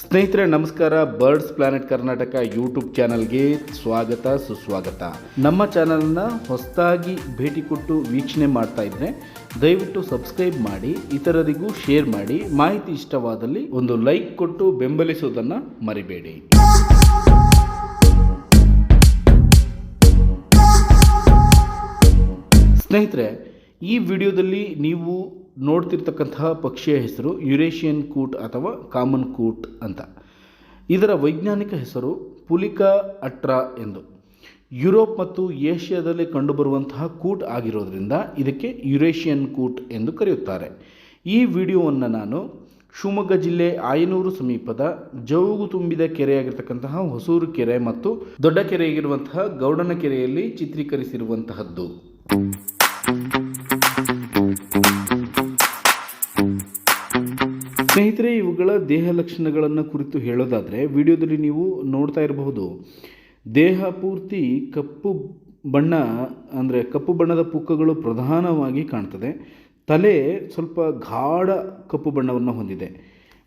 ಸ್ನೇಹಿತರೆ, ನಮಸ್ಕಾರ. Birds planet Karnataka YouTube ಚಾನಲ್ಗೆ ಸ್ವಾಗತ, ಸುಸ್ವಾಗತ. ನಮ್ಮ ಚಾನಲ್ನ ಹೊಸದಾಗಿ ಭೇಟಿ ಕೊಟ್ಟು ವೀಕ್ಷಣೆ ಮಾಡ್ತಾ ಇದ್ರೆ ದಯವಿಟ್ಟು ಸಬ್ಸ್ಕ್ರೈಬ್ ಮಾಡಿ, ಇತರರಿಗೂ ಶೇರ್ ಮಾಡಿ. ಮಾಹಿತಿ ಇಷ್ಟವಾದಲ್ಲಿ ಒಂದು ಲೈಕ್ ಕೊಟ್ಟು ಬೆಂಬಲಿಸುವುದನ್ನು ಮರಿಬೇಡಿ. ಸ್ನೇಹಿತರೆ, ಈ ವಿಡಿಯೋದಲ್ಲಿ ನೀವು ನೋಡ್ತಿರ್ತಕ್ಕಂತಹ ಪಕ್ಷಿಯ ಹೆಸರು ಯುರೇಷಿಯನ್ ಕೂಟ್ ಅಥವಾ ಕಾಮನ್ ಕೂಟ್ ಅಂತ. ಇದರ ವೈಜ್ಞಾನಿಕ ಹೆಸರು ಪುಲಿಕಾ ಅಟ್ರಾ ಎಂದು. ಯುರೋಪ್ ಮತ್ತು ಏಷ್ಯಾದಲ್ಲಿ ಕಂಡುಬರುವಂತಹ ಕೂಟ್ ಆಗಿರೋದ್ರಿಂದ ಇದಕ್ಕೆ ಯುರೇಷಿಯನ್ ಕೂಟ್ ಎಂದು ಕರೆಯುತ್ತಾರೆ. ಈ ವಿಡಿಯೋವನ್ನು ನಾನು ಶಿವಮೊಗ್ಗ ಜಿಲ್ಲೆ ಆಯನೂರು ಸಮೀಪದ ಜೌಗು ತುಂಬಿದ ಕೆರೆಯಾಗಿರ್ತಕ್ಕಂತಹ ಹೊಸೂರು ಕೆರೆ ಮತ್ತು ದೊಡ್ಡ ಕೆರೆಯಾಗಿರುವಂತಹ ಗೌಡನ ಕೆರೆಯಲ್ಲಿ ಚಿತ್ರೀಕರಿಸಿರುವಂತಹದ್ದು. ಸ್ನೇಹಿತರೆ, ಇವುಗಳ ದೇಹ ಲಕ್ಷಣಗಳನ್ನು ಕುರಿತು ಹೇಳೋದಾದರೆ, ವಿಡಿಯೋದಲ್ಲಿ ನೀವು ನೋಡ್ತಾ ಇರಬಹುದು. ದೇಹ ಪೂರ್ತಿ ಕಪ್ಪು ಬಣ್ಣ, ಅಂದರೆ ಕಪ್ಪು ಬಣ್ಣದ ಪುಕ್ಕಗಳು ಪ್ರಧಾನವಾಗಿ ಕಾಣ್ತದೆ. ತಲೆ ಸ್ವಲ್ಪ ಗಾಢ ಕಪ್ಪು ಬಣ್ಣವನ್ನು ಹೊಂದಿದೆ.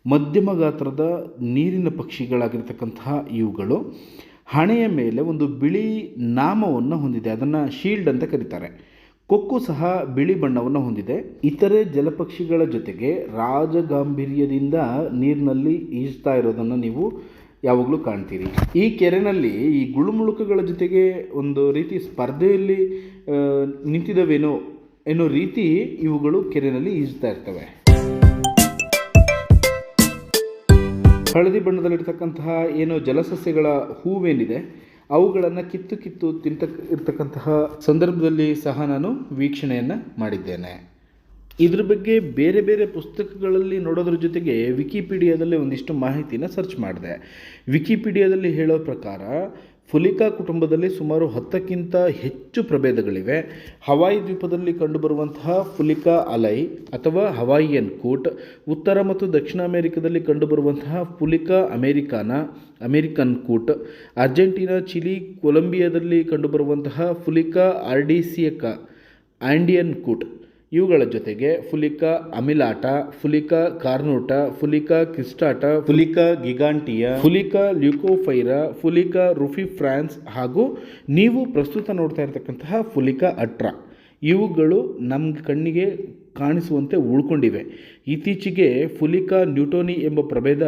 ಮಧ್ಯಮ ಗಾತ್ರದ ನೀರಿನ ಪಕ್ಷಿಗಳಾಗಿರ್ತಕ್ಕಂತಹ ಇವುಗಳು ಹಣೆಯ ಮೇಲೆ ಒಂದು ಬಿಳಿ ನಾಮವನ್ನು ಹೊಂದಿದೆ. ಅದನ್ನು ಶೀಲ್ಡ್ ಅಂತ ಕರೀತಾರೆ. ಕೊಕ್ಕು ಸಹ ಬಿಳಿ ಬಣ್ಣವನ್ನು ಹೊಂದಿದೆ. ಇತರೆ ಜಲಪಕ್ಷಿಗಳ ಜೊತೆಗೆ ರಾಜಗಾಂಭೀರ್ಯದಿಂದ ನೀರಿನಲ್ಲಿ ಈಜ್ತಾ ಇರೋದನ್ನು ನೀವು ಯಾವಾಗಲೂ ಕಾಣ್ತೀರಿ. ಈ ಕೆರೆನಲ್ಲಿ ಈ ಗುಳುಮುಳುಕುಗಳ ಜೊತೆಗೆ ಒಂದು ರೀತಿ ಸ್ಪರ್ಧೆಯಲ್ಲಿ ನಿಂತಿದವೇನೋ ಎನ್ನೋ ರೀತಿ ಇವುಗಳು ಕೆರೆನಲ್ಲಿ ಈಜ್ತಾ ಇರ್ತವೆ. ಹಳದಿ ಬಣ್ಣದಲ್ಲಿರ್ತಕ್ಕಂತಹ ಏನೋ ಜಲಸಸ್ಯಗಳ ಹೂವೇನಿದೆ. ಅವುಗಳನ್ನು ಕಿತ್ತು ಕಿತ್ತು ತಿಂತ ಇರ್ತಕ್ಕಂತಹ ಸಂದರ್ಭದಲ್ಲಿ ಸಹ ನಾನು ವೀಕ್ಷಣೆಯನ್ನು ಮಾಡಿದ್ದೇನೆ. ಇದ್ರ ಬಗ್ಗೆ ಬೇರೆ ಬೇರೆ ಪುಸ್ತಕಗಳಲ್ಲಿ ನೋಡೋದ್ರ ಜೊತೆಗೆ ವಿಕಿಪೀಡಿಯಾದಲ್ಲಿ ಒಂದಿಷ್ಟು ಮಾಹಿತಿನ ಸರ್ಚ್ ಮಾಡಿದೆ. ವಿಕಿಪೀಡಿಯಾದಲ್ಲಿ ಹೇಳೋ ಪ್ರಕಾರ ಫುಲಿಕಾ ಕುಟುಂಬದಲ್ಲಿ ಸುಮಾರು ಹತ್ತಕ್ಕಿಂತ ಹೆಚ್ಚು ಪ್ರಭೇದಗಳಿವೆ. ಹವಾಯಿ ದ್ವೀಪದಲ್ಲಿ ಕಂಡುಬರುವಂತಹ ಫುಲಿಕಾ ಅಲೈ ಅಥವಾ ಹವಾಯಿಯನ್ ಕೂಟ್, ಉತ್ತರ ಮತ್ತು ದಕ್ಷಿಣ ಅಮೆರಿಕದಲ್ಲಿ ಕಂಡುಬರುವಂತಹ Fulica americana, American coot, Argentina, Chile, ಕೊಲಂಬಿಯಾದಲ್ಲಿ ಕಂಡುಬರುವಂತಹ ಫುಲಿಕಾ ಆರ್ಡಿಸಿಯಕ, ಆಂಡಿಯನ್ ಕೂಟ್. ಇವುಗಳ ಜೊತೆಗೆ ಫುಲಿಕಾ ಅಮಿಲಾಟ, ಫುಲಿಕಾ ಕಾರ್ನೋಟ, ಫುಲಿಕಾ ಕ್ರಿಸ್ಟಾಟ, ಫುಲಿಕಾ ಗಿಗಾಂಟಿಯಾ, ಫುಲಿಕಾ ಲ್ಯೂಕೋಫೈರಾ, ಫುಲಿಕಾ ರುಫಿ ಫ್ರಾನ್ಸ್ ಹಾಗೂ ನೀವು ಪ್ರಸ್ತುತ ನೋಡ್ತಾ ಇರತಕ್ಕಂತಹ ಫುಲಿಕಾ ಅಟ್ರಾ. ಇವುಗಳು ನಮ್ಮ ಕಣ್ಣಿಗೆ ಕಾಣಿಸುವಂತೆ ಉಳ್ಕೊಂಡಿವೆ. ಇತ್ತೀಚೆಗೆ ಫುಲಿಕಾ ನ್ಯೂಟೋನಿ ಎಂಬ ಪ್ರಭೇದ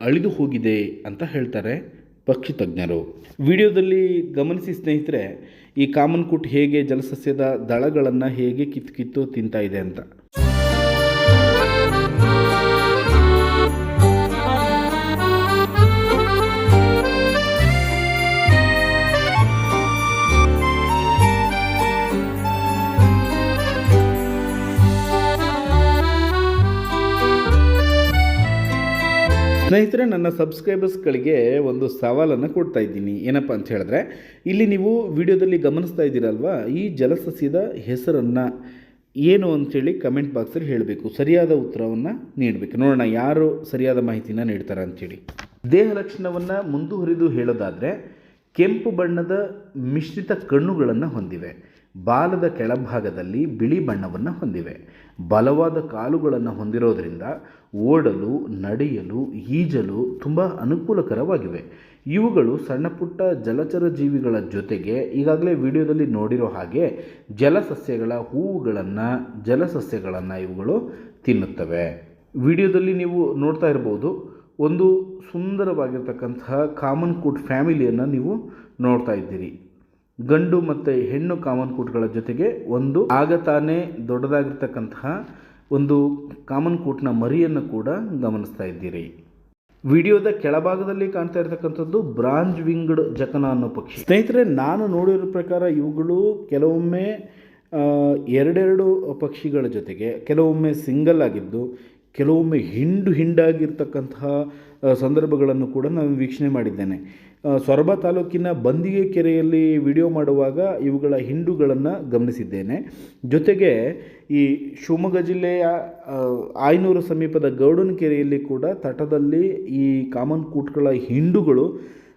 ಅಳಿದು ಹೋಗಿದೆ ಅಂತ ಹೇಳ್ತಾರೆ. ಪಕ್ಷಿ ತಜ್ಞರು ವಿಡಿಯೋದಲ್ಲಿ ಗಮನಿಸಿ ಸ್ನೇಹಿತರೆ, ಈ ಕಾಮನ್ ಕುಟ್ ಹೇಗೆ ಜಲಸಸ್ಯದ ದಳಗಳನ್ನು ಹೇಗೆ ಕಿತ್ತು ಕಿತ್ತು ತಿಂತಾ ಇದೆ ಅಂತ. ಸ್ನೇಹಿತರೆ, ನನ್ನ ಸಬ್ಸ್ಕ್ರೈಬರ್ಸ್ಗಳಿಗೆ ಒಂದು ಸವಾಲನ್ನು ಕೊಡ್ತಾ ಇದ್ದೀನಿ. ಏನಪ್ಪ ಅಂತ ಹೇಳಿದ್ರೆ, ಇಲ್ಲಿ ನೀವು ವಿಡಿಯೋದಲ್ಲಿ ಗಮನಿಸ್ತಾ ಇದ್ದೀರಲ್ವಾ, ಈ ಜಲಸಸ್ಯದ ಹೆಸರನ್ನು ಏನು ಅಂಥೇಳಿ ಕಮೆಂಟ್ ಬಾಕ್ಸಲ್ಲಿ ಹೇಳಬೇಕು, ಸರಿಯಾದ ಉತ್ತರವನ್ನು ನೀಡಬೇಕು. ನೋಡೋಣ, ಯಾರು ಸರಿಯಾದ ಮಾಹಿತಿನ ನೀಡ್ತಾರೆ ಅಂಥೇಳಿ ದೇಹ ಲಕ್ಷಣವನ್ನು ಮುಂದುವರಿದು ಹೇಳೋದಾದರೆ, ಕೆಂಪು ಬಣ್ಣದ ಮಿಶ್ರಿತ ಕಣ್ಣುಗಳನ್ನು ಹೊಂದಿವೆ. ಬಾಲದ ಕೆಳಭಾಗದಲ್ಲಿ ಬಿಳಿ ಬಣ್ಣವನ್ನು ಹೊಂದಿವೆ. ಬಲವಾದ ಕಾಲುಗಳನ್ನು ಹೊಂದಿರೋದ್ರಿಂದ ಓಡಲು, ನಡೆಯಲು, ಈಜಲು ತುಂಬ ಅನುಕೂಲಕರವಾಗಿವೆ. ಇವುಗಳು ಸಣ್ಣ ಪುಟ್ಟ ಜಲಚರ ಜೀವಿಗಳ ಜೊತೆಗೆ ಈಗಾಗಲೇ ವಿಡಿಯೋದಲ್ಲಿ ನೋಡಿರೋ ಹಾಗೆ ಜಲಸಸ್ಯಗಳ ಹೂವುಗಳನ್ನು, ಜಲಸಸ್ಯಗಳನ್ನು ಇವುಗಳು ತಿನ್ನುತ್ತವೆ. ವಿಡಿಯೋದಲ್ಲಿ ನೀವು ನೋಡ್ತಾ ಇರ್ಬೋದು, ಒಂದು ಸುಂದರವಾಗಿರ್ತಕ್ಕಂತಹ ಕಾಮನ್ ಕೂಟ್ ಫ್ಯಾಮಿಲಿಯನ್ನು ನೀವು ನೋಡ್ತಾ ಇದ್ದೀರಿ. ಗಂಡು ಮತ್ತು ಹೆಣ್ಣು ಕಾಮನ್ ಕೂಟ್ಗಳ ಜೊತೆಗೆ ಒಂದು ಆಗ ತಾನೇ ದೊಡ್ಡದಾಗಿರ್ತಕ್ಕಂತಹ ಒಂದು ಕಾಮನ್ ಕೂಟ್ನ ಮರಿಯನ್ನು ಕೂಡ ಗಮನಿಸ್ತಾ ಇದ್ದೀರಿ. ವಿಡಿಯೋದ ಕೆಳಭಾಗದಲ್ಲಿ ಕಾಣ್ತಾ ಇರತಕ್ಕಂಥದ್ದು ಬ್ರಾಂಜ್ ವಿಂಗ್ಡ್ ಜಕನ ಅನ್ನೋ ಪಕ್ಷಿ. ಸ್ನೇಹಿತರೆ, ನಾನು ನೋಡಿರೋ ಪ್ರಕಾರ ಇವುಗಳು ಕೆಲವೊಮ್ಮೆ ಎರಡೆರಡು ಪಕ್ಷಿಗಳ ಜೊತೆಗೆ, ಕೆಲವೊಮ್ಮೆ ಸಿಂಗಲ್ ಆಗಿದ್ದು, ಕೆಲವೊಮ್ಮೆ ಹಿಂಡು ಹಿಂಡಾಗಿರ್ತಕ್ಕಂತಹ ಸಂದರ್ಭಗಳನ್ನು ಕೂಡ ನಾನು ವೀಕ್ಷಣೆ ಮಾಡಿದ್ದೇನೆ. ಸೊರಬ ತಾಲೂಕಿನ ಬಂದಿಗೆ ಕೆರೆಯಲ್ಲಿ ವಿಡಿಯೋ ಮಾಡುವಾಗ ಇವುಗಳ ಹಿಂಡುಗಳನ್ನು ಗಮನಿಸಿದ್ದೇನೆ. ಜೊತೆಗೆ ಈ ಶಿವಮೊಗ್ಗ ಜಿಲ್ಲೆಯ ಆಯನೂರು ಸಮೀಪದ ಗೌಡನ ಕೆರೆಯಲ್ಲಿ ಕೂಡ ತಟದಲ್ಲಿ ಈ ಕಾಮನ್ ಕೂಟ್ಗಳ ಹಿಂಡುಗಳು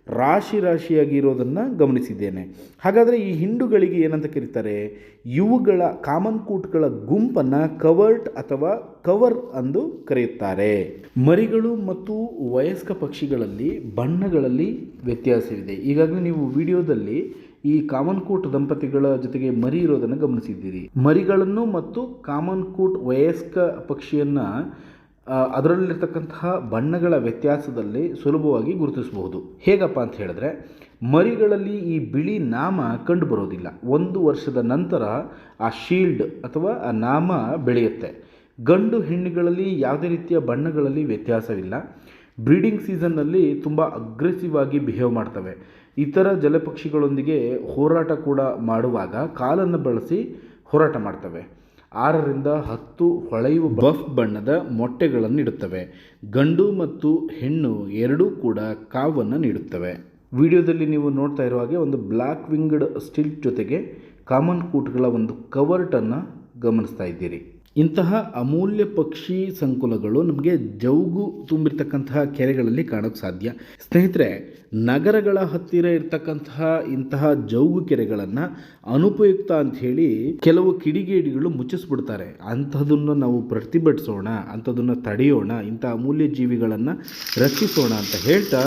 ರಾಶಿ ರಾಶಿಯಾಗಿ ಇರೋದನ್ನು ಗಮನಿಸಿದ್ದೇನೆ. ಹಾಗಾದರೆ ಈ ಹಿಂಡುಗಳಿಗೆ ಏನಂತ ಕರೀತಾರೆ? ಇವುಗಳ ಕಾಮನ್ ಕೂಟ್ಗಳ ಗುಂಪನ್ನು ಕವರ್ಟ್ ಅಥವಾ ಕವರ್ ಅಂದು ಕರೆಯುತ್ತಾರೆ. ಮರಿಗಳು ಮತ್ತು ವಯಸ್ಕ ಪಕ್ಷಿಗಳಲ್ಲಿ ಬಣ್ಣಗಳಲ್ಲಿ ವ್ಯತ್ಯಾಸವಿದೆ. ಈಗಾಗಲೇ ನೀವು ವಿಡಿಯೋದಲ್ಲಿ ಈ ಕಾಮನ್ ಕೂಟ್ ದಂಪತಿಗಳ ಜೊತೆಗೆ ಮರಿ ಇರೋದನ್ನು ಗಮನಿಸಿದ್ದೀರಿ. ಮರಿಗಳನ್ನು ಮತ್ತು ಕಾಮನ್ ಕೂಟ್ ವಯಸ್ಕ ಪಕ್ಷಿಯನ್ನು ಅದರಲ್ಲಿರ್ತಕ್ಕಂತಹ ಬಣ್ಣಗಳ ವ್ಯತ್ಯಾಸದಲ್ಲಿ ಸುಲಭವಾಗಿ ಗುರುತಿಸಬಹುದು. ಹೇಗಪ್ಪ ಅಂತ ಹೇಳಿದ್ರೆ, ಮರಿಗಳಲ್ಲಿ ಈ ಬಿಳಿ ನಾಮ ಕಂಡುಬರೋದಿಲ್ಲ ಒಂದು ವರ್ಷದ ನಂತರ ಆ ಶೀಲ್ಡ್ ಅಥವಾ ಆ ನಾಮ ಬೆಳೆಯುತ್ತೆ. ಗಂಡು ಹೆಣ್ಣುಗಳಲ್ಲಿ ಯಾವುದೇ ರೀತಿಯ ಬಣ್ಣಗಳಲ್ಲಿ ವ್ಯತ್ಯಾಸವಿಲ್ಲ. ಬ್ರೀಡಿಂಗ್ ಸೀಸನ್ನಲ್ಲಿ ತುಂಬ ಅಗ್ರೆಸಿವ್ ಆಗಿ ಬಿಹೇವ್ ಮಾಡ್ತವೆ. ಇತರ ಜಲಪಕ್ಷಿಗಳೊಂದಿಗೆ ಹೋರಾಟ ಕೂಡ ಮಾಡುವಾಗ ಕಾಲನ್ನು ಬಳಸಿ ಹೋರಾಟ ಮಾಡ್ತವೆ. ಆರರಿಂದ ಹತ್ತು ಹೊಳೆಯುವ ಬಫ್ ಬಣ್ಣದ ಮೊಟ್ಟೆಗಳನ್ನು ಇಡುತ್ತವೆ ಗಂಡು ಮತ್ತು ಹೆಣ್ಣು ಎರಡೂ ಕೂಡ ಕಾವನ್ನು ನೀಡುತ್ತವೆ. ವಿಡಿಯೋದಲ್ಲಿ ನೀವು ನೋಡ್ತಾ ಇರುವ ಹಾಗೆ ಒಂದು ಬ್ಲ್ಯಾಕ್ ವಿಂಗ್ಡ್ ಸ್ಟಿಲ್ಟ್ ಜೊತೆಗೆ ಕಾಮನ್ ಕೂಟ್ಗಳ ಒಂದು ಕವರ್ಟನ್ನು ಗಮನಿಸ್ತಾ ಇದ್ದೀರಿ. ಇಂತಹ ಅಮೂಲ್ಯ ಪಕ್ಷಿ ಸಂಕುಲಗಳು ನಮಗೆ ಜೌಗು ತುಂಬಿರ್ತಕ್ಕಂತಹ ಕೆರೆಗಳಲ್ಲಿ ಕಾಣೋಕ್ಕೆ ಸಾಧ್ಯ. ಸ್ನೇಹಿತರೆ, ನಗರಗಳ ಹತ್ತಿರ ಇರ್ತಕ್ಕಂತಹ ಇಂತಹ ಜೌಗು ಕೆರೆಗಳನ್ನು ಅನುಪಯುಕ್ತ ಅಂತ ಹೇಳಿ ಕೆಲವು ಕಿಡಿಗೇಡಿಗಳು ಮುಚ್ಚಿಸ್ಬಿಡ್ತಾರೆ. ಅಂಥದನ್ನು ನಾವು ಪ್ರತಿಭಟಿಸೋಣ, ಅಂಥದನ್ನು ತಡೆಯೋಣ, ಇಂಥ ಅಮೂಲ್ಯ ಜೀವಿಗಳನ್ನು ರಕ್ಷಿಸೋಣ ಅಂತ ಹೇಳ್ತಾ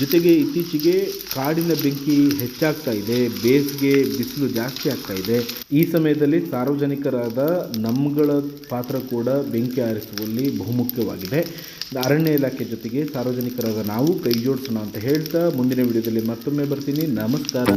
ಜೊತೆಗೆ ಇತ್ತೀಚೆಗೆ ಕಾಡಿನ ಬೆಂಕಿ ಹೆಚ್ಚಾಗ್ತಾ ಇದೆ, ಬೇಸಿಗೆ ಬಿಸಿಲು ಜಾಸ್ತಿ ಆಗ್ತಾ ಇದೆ. ಈ ಸಮಯದಲ್ಲಿ ಸಾರ್ವಜನಿಕರಾದ ನಮ್ಗಳ ಪಾತ್ರ ಕೂಡ ಬೆಂಕಿ ಆರಿಸುವಲ್ಲಿ ಬಹುಮುಖ್ಯವಾಗಿದೆ. ಅರಣ್ಯ ಇಲಾಖೆ ಜೊತೆಗೆ ಸಾರ್ವಜನಿಕರಾದ ನಾವು ಕೈ ಜೋಡಿಸೋಣ ಅಂತ ಹೇಳ್ತಾ ಮುಂದಿನ ವಿಡಿಯೋದಲ್ಲಿ ಮತ್ತೊಮ್ಮೆ ಬರ್ತೀನಿ. ನಮಸ್ಕಾರ.